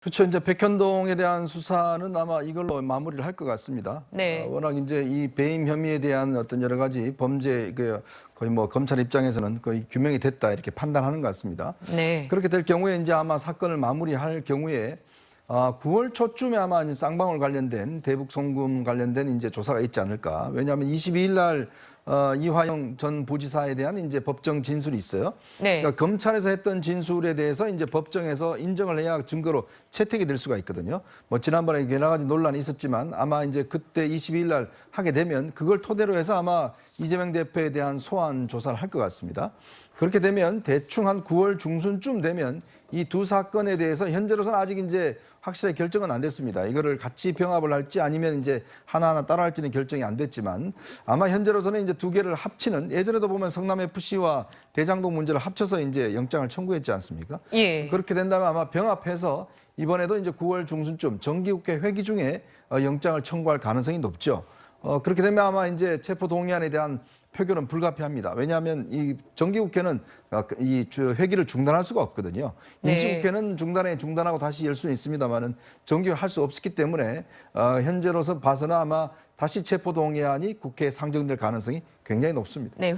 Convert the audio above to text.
그렇죠. 이제 백현동에 대한 수사는 아마 이걸로 마무리를 할 것 같습니다. 네. 어, 워낙 이제 이 배임 혐의에 대한 어떤 여러 가지 범죄 그 거의 뭐 검찰 입장에서는 거의 규명이 됐다 이렇게 판단하는 것 같습니다. 네. 그렇게 될 경우에 이제 아마 사건을 마무리할 경우에 아, 9월 초쯤에 아마 쌍방울 관련된 대북 송금 관련된 이제 조사가 있지 않을까. 왜냐하면 22일 날 어, 이화영 전 부지사에 대한 이제 법정 진술이 있어요. 네. 그러니까 검찰에서 했던 진술에 대해서 이제 법정에서 인정을 해야 증거로 채택이 될 수가 있거든요. 뭐 지난번에 여러 가지 논란이 있었지만 아마 이제 그때 22일 날 하게 되면 그걸 토대로 해서 아마 이재명 대표에 대한 소환 조사를 할 것 같습니다. 그렇게 되면 대충 한 9월 중순쯤 되면 이 두 사건에 대해서 현재로서는 아직 이제 확실하게 결정은 안 됐습니다. 이거를 같이 병합을 할지 아니면 이제 하나하나 따라 할지는 결정이 안 됐지만 아마 현재로서는 이제 두 개를 합치는 예전에도 보면 성남 FC와 대장동 문제를 합쳐서 이제 영장을 청구했지 않습니까? 예. 그렇게 된다면 아마 병합해서 이번에도 이제 9월 중순쯤 정기국회 회기 중에 어, 영장을 청구할 가능성이 높죠. 어, 그렇게 되면 아마 이제 체포 동의안에 대한 표결은 불가피합니다. 왜냐하면 이 정기국회는 어, 이 주- 회기를 중단할 수가 없거든요. 네. 임시국회는 중단에 중단하고 다시 열 수는 있습니다만은 정기를 할 수 없기 때문에 어, 현재로서 봐서는 아마 다시 체포 동의안이 국회에 상정될 가능성이 굉장히 높습니다. 네.